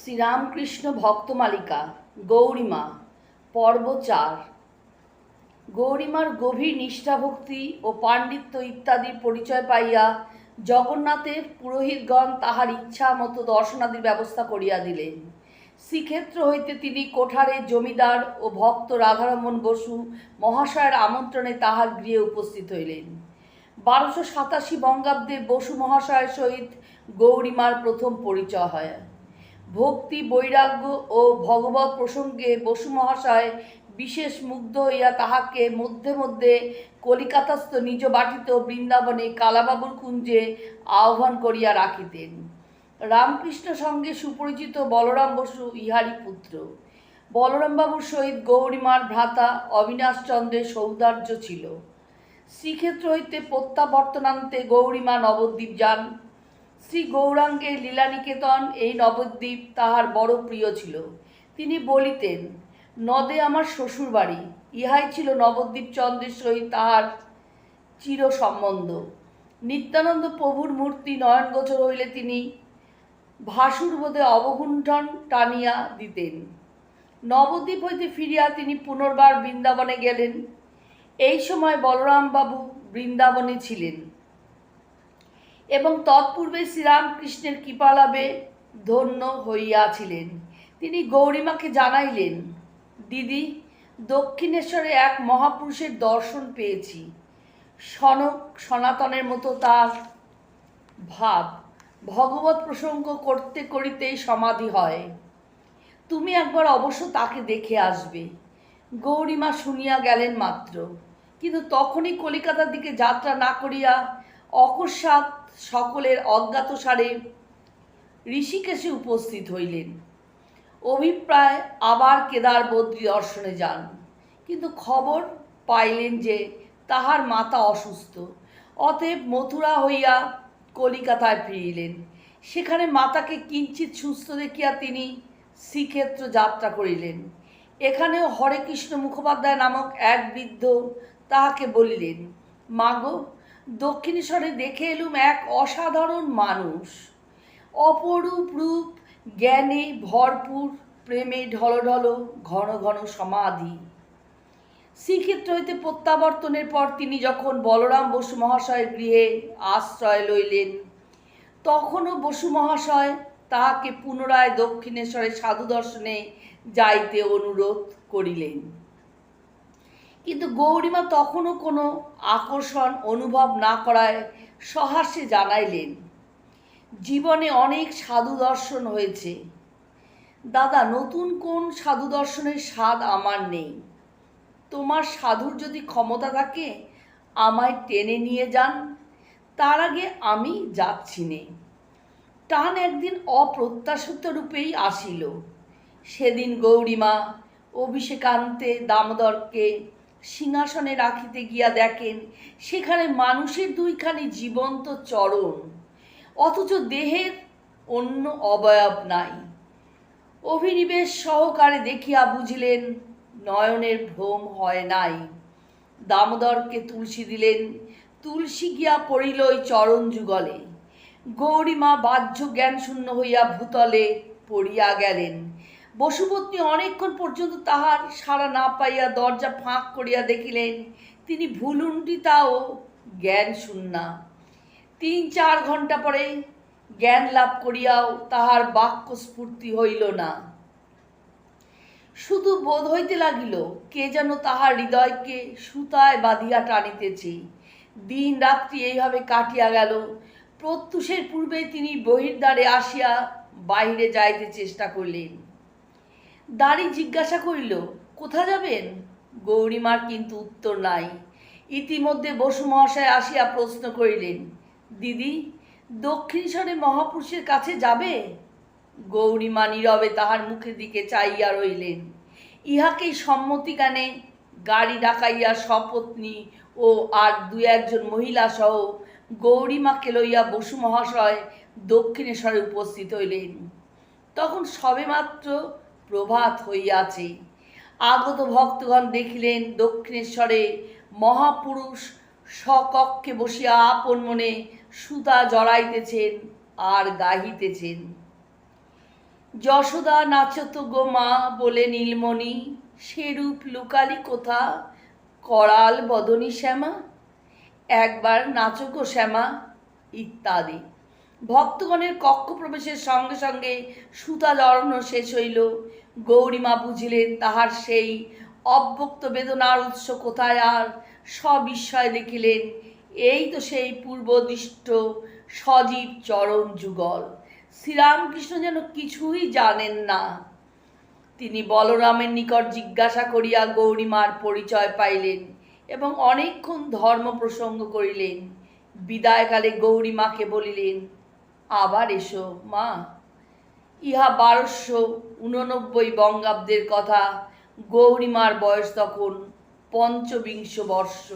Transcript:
শ্রীরামকৃষ্ণ ভক্তমালিকা, গৌরীমা পর্ব চার গৌরীমার গভীর নিষ্ঠাভক্তি ও পাণ্ডিত্য ইত্যাদির পরিচয় পাইয়া জগন্নাথের পুরোহিতগণ তাহার ইচ্ছা মতো দর্শনাদির ব্যবস্থা করিয়া দিলেন। শ্রীক্ষেত্র হইতে তিনি কোঠারে জমিদার ও ভক্ত রাধারমন বসু মহাশয়ের আমন্ত্রণে তাহার গৃহে উপস্থিত হইলেন। বারোশো সাতাশি বঙ্গাব্দে বসু মহাশয়ের সহিত গৌরীমার প্রথম পরিচয় হয়। ভক্তি, বৈরাগ্য ও ভগবত প্রসঙ্গে বসু মহাশয় বিশেষ মুগ্ধ হইয়া তাহাকে মধ্যে মধ্যে কলিকাতাস্থ নিজ বাটিত বৃন্দাবনে কালাবাবুর কুঞ্জে আহ্বান করিয়া রাখিতেন। রামকৃষ্ণ সঙ্গে সুপরিচিত বলরাম বসু ইহারি পুত্র। বলরামবাবুর সহিত গৌরীমার ভ্রাতা অবিনাশ চন্দ্রের সৌদার্য ছিল। শ্রীক্ষেত্র হইতে প্রত্যাবর্তনান্তে গৌরীমা নবদ্বীপ যান। শ্রী গৌরাঙ্গের লীলানিকেতন, এই নবদ্বীপ তাহার বড় প্রিয় ছিল। তিনি বলিতেন, নদে আমার শ্বশুর বাড়ি ইহাই ছিল নবদ্বীপ চন্দ্রের সহিত তাহার চির সম্বন্ধ নিত্যানন্দ প্রভুর মূর্তি নয়ন নয়নগোচর হইলে তিনি ভাসুর বোধে অবগুণ্ঠন টানিয়া দিতেন। নবদ্বীপ হইতে ফিরিয়া তিনি পুনর্বার বৃন্দাবনে গেলেন। এই সময় বলরামবাবু বৃন্দাবনে ছিলেন। এবং তৎপূর্বে শ্রীরামকৃষ্ণের কৃপালাভে ধন্য হইয়াছিলেন। তিনি গৌরীমাকে জানাইলেন, দিদি, দক্ষিণেশ্বরে এক মহাপুরুষের দর্শন পেয়েছি। সনক সনাতনের মতো তার ভাব ভগবত প্রসঙ্গ করতে করিতেই সমাধি হয়। তুমি একবার অবশ্য তাকে দেখে আসবে গৌরীমা শুনিয়া গেলেন মাত্র, কিন্তু তখনই কলিকাতার দিকে যাত্রা না করিয়া অকস্মাৎ সকলের অজ্ঞাতসারে ঋষিকেশে উপস্থিত হইলেন। অভিপ্রায় আবার কেদার বদ্রী দর্শনে যান, কিন্তু খবর পাইলেন যে তাহার মাতা অসুস্থ। অতএব মথুরা হইয়া কলিকাতায় ফিরিলেন। সেখানে মাতাকে কিঞ্চিত সুস্থ দেখিয়া তিনি শ্রীক্ষেত্র যাত্রা করিলেন। এখানেও হরেকৃষ্ণ মুখোপাধ্যায় নামক এক বৃদ্ধ তাহাকে বলিলেন মাগো দক্ষিণেশ্বরে দেখে এলুম এক অসাধারণ মানুষ। অপরূপ রূপ, জ্ঞানে ভরপুর, প্রেমে ঢলঢল, ঘন ঘন সমাধি। শ্রীক্ষেত্র হইতে প্রত্যাবর্তনের পর তিনি যখন বলরাম বসু মহাশয়ের গৃহে আশ্রয় লইলেন, তখনও বসু মহাশয় তাহাকে পুনরায় দক্ষিণেশ্বরে সাধু দর্শনে যাইতে অনুরোধ করিলেন। কিন্তু গৌরীমা তখনও কোনো আকর্ষণ অনুভব না করায় সহাস্যে জানাইলেন, জীবনে অনেক সাধু দর্শন হয়েছে। দাদা, নতুন কোন সাধু দর্শনের স্বাদ আমার নেই। তোমার সাধুর যদি ক্ষমতা থাকে, আমায় টেনে নিয়ে যান। তার আগে আমি যাচ্ছি নে। টান একদিন অপ্রত্যাশিত রূপেই আসিল। সেদিন গৌরীমা অভিষেকান্তে দামোদরকে সিংহাসনে রাখিতে গিয়া দেখেন, সেখানে মানুষের দুইখানি জীবন্ত চরণ। অথচ দেহের অন্য অবয়ব নাই। অভিনিবেশ সহকারে দেখিয়া বুঝিলেন, নয়নের ভ্রম হয় নাই। দামোদরকে তুলসী দিলেন, তুলসী গিয়া পড়িল ওই চরণ যুগলে। গৌরীমা বাহ্য জ্ঞান শূন্য হইয়া ভূতলে পড়িয়া গেলেন। বসুপত্নী অনেকক্ষণ পর্যন্ত তাহার সাড়া না পাইয়া দরজা ফাঁক করিয়া দেখিলেন, তিনি ভুলুণ্ঠিতাও জ্ঞান শূন্যা তিন চার ঘণ্টা পরে জ্ঞান লাভ করিয়াও তাহার বাক্য স্ফূর্তি হইল না। শুধু বোধ হইতে লাগিল, কে যেন তাহার হৃদয়কে সুতায় বাঁধিয়া টানিতেছে। দিন রাত্রি এইভাবে কাটিয়া গেল, প্রত্যুষের পূর্বে তিনি বহির্দ্বারে আসিয়া বাহিরে যাইতে চেষ্টা করলেন। দাড়ি জিজ্ঞাসা করিল, কোথা যাবেন? গৌরীমার কিন্তু উত্তর নাই। ইতিমধ্যে বসু মহাশয় আসিয়া প্রশ্ন করিলেন, দিদি দক্ষিণেশ্বরে মহাপুরুষের কাছে যাবে? গৌরীমা নীরবে তাহার মুখের দিকে চাইয়া রইলেন ইহাকেই সম্মতিকানে গাড়ি ডাকাইয়া সপত্নী ও আর দু একজন মহিলা সহ গৌরীমাকে লইয়া বসু মহাশয় দক্ষিণেশ্বরে উপস্থিত হইলেন। তখন সবেমাত্র প্রভাত হইয়াছে। আগত ভক্তগণ দেখিলেন দক্ষিণেশ্বরে মহাপুরুষ স্বকক্ষে বসিয়া আপন মনে সুতা জড়াইতেছেন আর গাহিতেছেন। যশোদা নাচত গো মা বলে, নীলমণি, সেরূপ লুকালি কোথা? করাল বদনী শ্যামা? একবার নাচো গো শ্যামা, ইত্যাদি। ভক্তগণের কক্ষ প্রবেশের সঙ্গে সঙ্গে সুতা জড়ানো শেষ হইল। গৌরীমা বুঝিলেন, তাহার সেই অব্যক্ত বেদনার উৎস কোথায় আর সবিস্ময় দেখিলেন। এই তো সেই পূর্বদিষ্ট সজীব চরণ যুগল। শ্রীরামকৃষ্ণ যেন কিছুই জানেন না। তিনি বলরামের নিকট জিজ্ঞাসা করিয়া গৌরীমার পরিচয় পাইলেন এবং অনেকক্ষণ ধর্ম প্রসঙ্গ করিলেন। বিদায়কালে গৌরীমাকে বলিলেন আবার এসো মা। ইহা বারোশো উননব্বই বঙ্গাব্দের কথা গৌরীমার বয়স তখন পঞ্চবিংশ বর্ষ।